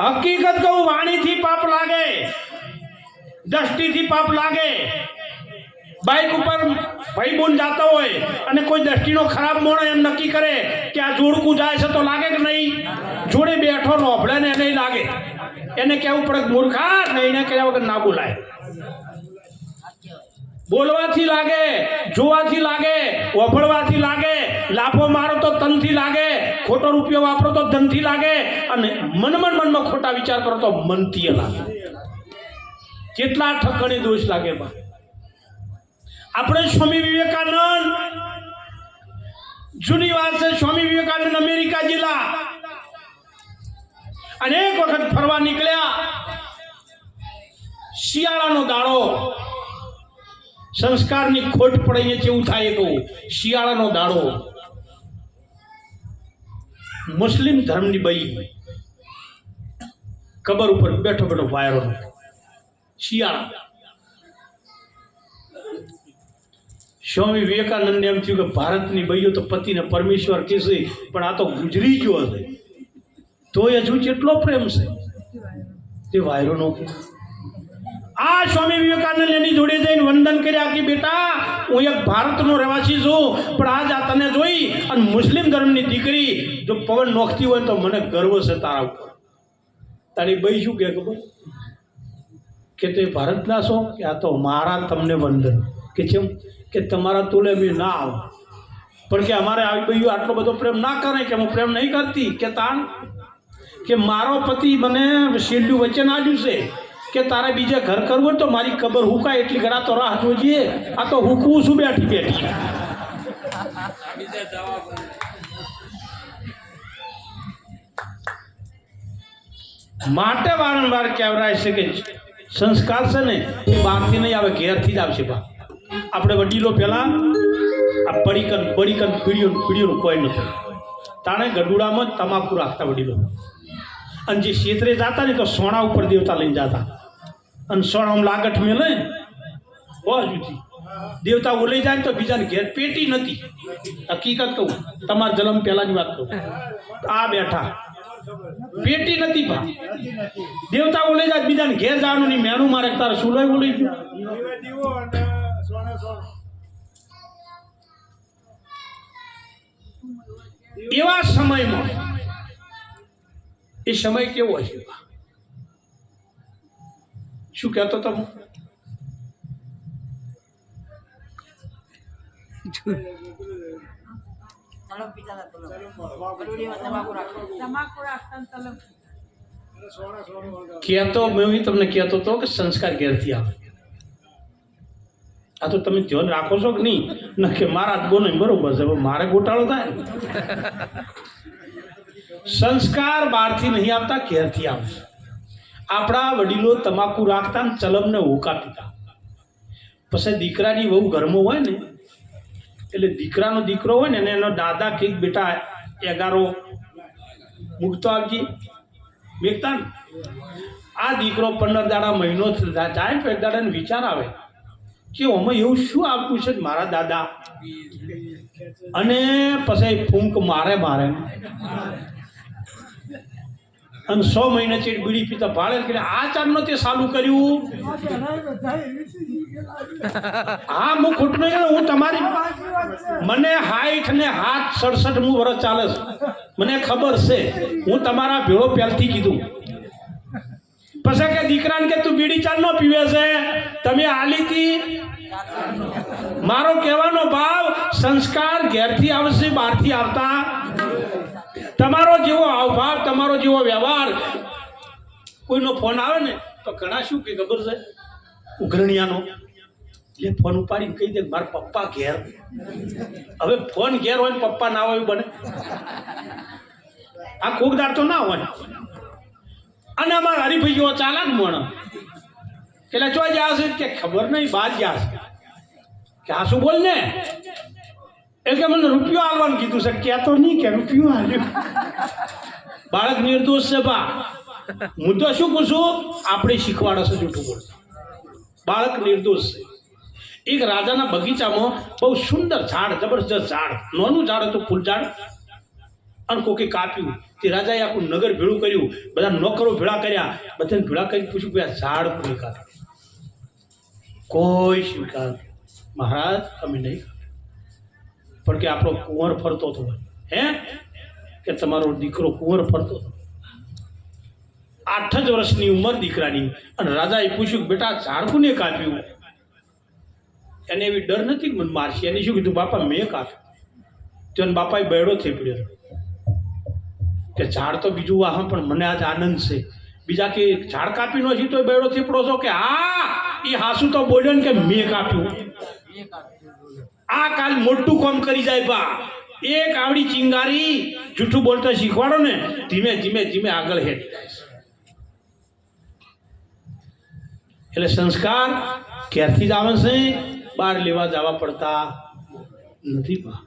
હકીકત કહું, વાણીથી પાપ લાગે, દ્રષ્ટિથી પાપ લાગે. બાઇક ઉપર ભાઈ બોન જાતો હોય અને કોઈ દ્રષ્ટિનો ખરાબ મોણો એમ નક્કી કરે કે આ જોડકું જાય છે તો લાગે કે નહીં? જોડે બેઠો નોભળે ને એને લાગે. એને કહેવું પડે મૂર્ખા નહીં એને કહ્યા વગર ના બોલાય. બોલવાથી લાગે, જોવાથી લાગે વફળવાથી લાગે, લાફો મારો તો તનથી લાગે, ખોટો રૂપિયો વાપરો તો ધનથી લાગે, અને મનમાં મનમાં ખોટા વિચાર કરો તો મનથી લાગે. કેટલા ઠકણી દોષ લાગે આપણે સ્વામી વિવેકાનંદ, જૂની વાત છે, સ્વામી વિવેકાનંદ અમેરિકા જિલ્લા. અનેક વખત ફરવા નીકળ્યા. શિયાળાનો દાડો સંસ્કારની ખોટ પડે અહીંયા કેવું થાય તો શિયાળાનો દાડો. મુસ્લિમ ધર્મની બઈ કબર ઉપર બેઠો બેઠો વાયરો શિયાળા. સ્વામી વિવેકાનંદને એમ થયું કે ભારતની બઈઓ તો પતિને પરમેશ્વર કહેશે, પણ આ તો ગુજરી ગયો હશે. તોય હજુ કેટલો પ્રેમ છે. તે વાયરો નો આ સ્વામી વિવેકાનંદ એની જોડે જઈને વંદન કર્યા કે બેટા, હું એક ભારતનો રહેવાસી છું, પણ આજ આ તને જોઈ અને મુસ્લિમ ધર્મની દીકરી જો પવન નોખતી હોય તો મને ગર્વ છે તારા ઉપર. તારી બઈ શું કે ખબર? કે તે ભારતના છો કે આ તો મારા તમને વંદન? કે જેમ કે તમારા તુલે મેં ના આવ. પણ કે અમારે આવી બૈયું આટલો બધો પ્રેમ ના કરે કે હું પ્રેમ નહીં કરતી? કે તાણ? કે મારો પતિ મને છેલ્લું વચન આપ્યું છે કે તારે બીજે ઘર કરવું હોય તો મારી ખબર હુકાય એટલી ઘણા તો રાહ જોઈએ આ તો હુકવું છું બેઠી બેઠી. માટે વારંવાર કહેવરાય છે કે સંસ્કાર છે ને એ બહારથી નહીં આવે, ઘેરથી જ આવશે બા. આપણે વડીલો પહેલાં આ પડીકન પડીકન પીડીઓ, પીડીઓનું કોઈ નહોતું તાણે ગઢુડામાં તમાકુ રાખતા વડીલો. અને જે ક્ષેત્રે જતા ને તો સોના ઉપર દેવતા લઈને જતા. અને સોણમ લાગઠ મેલે લે જુદી દેવતા ઓલઈ જાય તો બીજાને ઘેર પેટી નથી. હકીકત કહું, તમારા જન્મ પહેલાની વાત કહું. આ બેઠા. પેટી નથી ભા. દેવતા ઓલઈ જાય બીજાને ઘેર જવાનું નહીં. મેનું મારે તારે સુલોય ઓલઈ એવા સમયમાં, એ સમય કેવો છે શું કહેતો તમે કહેતો મેં તમને કહેતો હતો કે સંસ્કાર ઘેરથી આવે. આ તો તમે ધ્યાન રાખો છો કે નહીં? ના કે મારા જ બોને બરોબર છે મારે ગોટાળો થાય સંસ્કાર બહારથી નહીં આવતા ઘેરથી આવશે. આપણા વડીલો તમાકુ રાખતા ને ચલમને હોકા પીતા. પછી દીકરાની વહુ ઘરમાં હોય ને, એટલે દીકરાનો દીકરો હોય ને એને દાદા કંઈક બેટા એગારો મૂકતો આવજે. મેકતા આ દીકરો પંદર દાડા મહિનો જાય તો એક દાડાને વિચાર આવે કે આમાં એવું શું આપવું છે મારા દાદા? અને પછી ફૂંક મારે મારે અને સો મહિને ચેડ બીડી પીતા ભાડે કે આ ચારનો તે ચાલુ કર્યું? હા, હું ખોટું નહીં હું તમારી મને હાઈઠ ને હાથ સડસઠ મુ વર્ષ ચાલે છે. મને ખબર છે, હું તમારા ભેળો પહેલથી કીધું. પછી કે દીકરાને કે, તું બીડી ચાર નો પીવે છે? તમે આલી હતી મારો કહેવાનો ભાવ સંસ્કાર ઘેરથી આવશે, બહારથી આવતા. તમારો જેવો હાવભાવ, તમારો જેવો વ્યવહાર, કોઈનો ફોન આવે ને, તો ઘણા શું કે ખબર છે? ઉઘરણિયાનો. એટલે ફોન ઉપાડીને કહી દે મારા પપ્પા ઘેર. હવે ફોન ઘેર હોય ને પપ્પા ના હોય બને. આ કોકદાર તો ના હોય. અને અમારા હરીભાઈ જેવો ચાલાક મણ. એટલે જો જ્યાં છે કે ખબર નહીં બાદ જ્યાં છે. કે આ શું બોલ ને? એટલે મને રૂપિયો આવવાનું કીધું છે. કહેતો નહીં કે, રૂપિયો આવ્યો બાળક નિર્દોષ છે બા. હું તો શું પૂછું? આપણે શીખવાડે છે જૂઠું બોલતા. બાળક નિર્દોષ છે. એક રાજાના બગીચામાં બહુ સુંદર ઝાડ, જબરજસ્ત ઝાડ, નાનું ઝાડ હતું, ફૂલ ઝાડ. અને કોકે કાપ્યું. તે રાજાએ આખું નગર ભેળું કર્યું. બધા નોકરો ભેળા કર્યા. બધાને ભેળા કરી પૂછ્યું કે આ ઝાડ કોઈ કાપ્યું? કોઈ સ્વીકાર. મહારાજ અમે નહીં. પણ કે આપણો કુંવર ફરતો હતો. હે? કે તમારો દીકરો કુંવર ફરતો હતો. આઠ જ વર્ષની ઉંમર દીકરાની. અને રાજાએ પૂછ્યું કે બેટા ઝાડ કોને કાપ્યું? એને એવી ડર નથી મને મારશે. એને શું કીધું? બાપા, મેં કાપ્યું. તો બાપાએ બેડો થેપડ્યો કે ઝાડ તો બીજું વાહ પણ મને આજ આનંદ છે. બીજા કે ઝાડ કાપી નો છે તો બેડો થેપડો છો? કે હા એ હાસુ તો બોલ્યો ને કે મેં કાપ્યું. આ કાલ મોટું કામ કરી જાય બા. એક આવડી ચિંગારી જૂઠું બોલતા શીખવાડો ને, ધીમે ધીમે ધીમે આગળ હેઠ જાય એટલે સંસ્કાર ક્યારથી જ આવે છે? બહાર લેવા જવા પડતા નથી બા.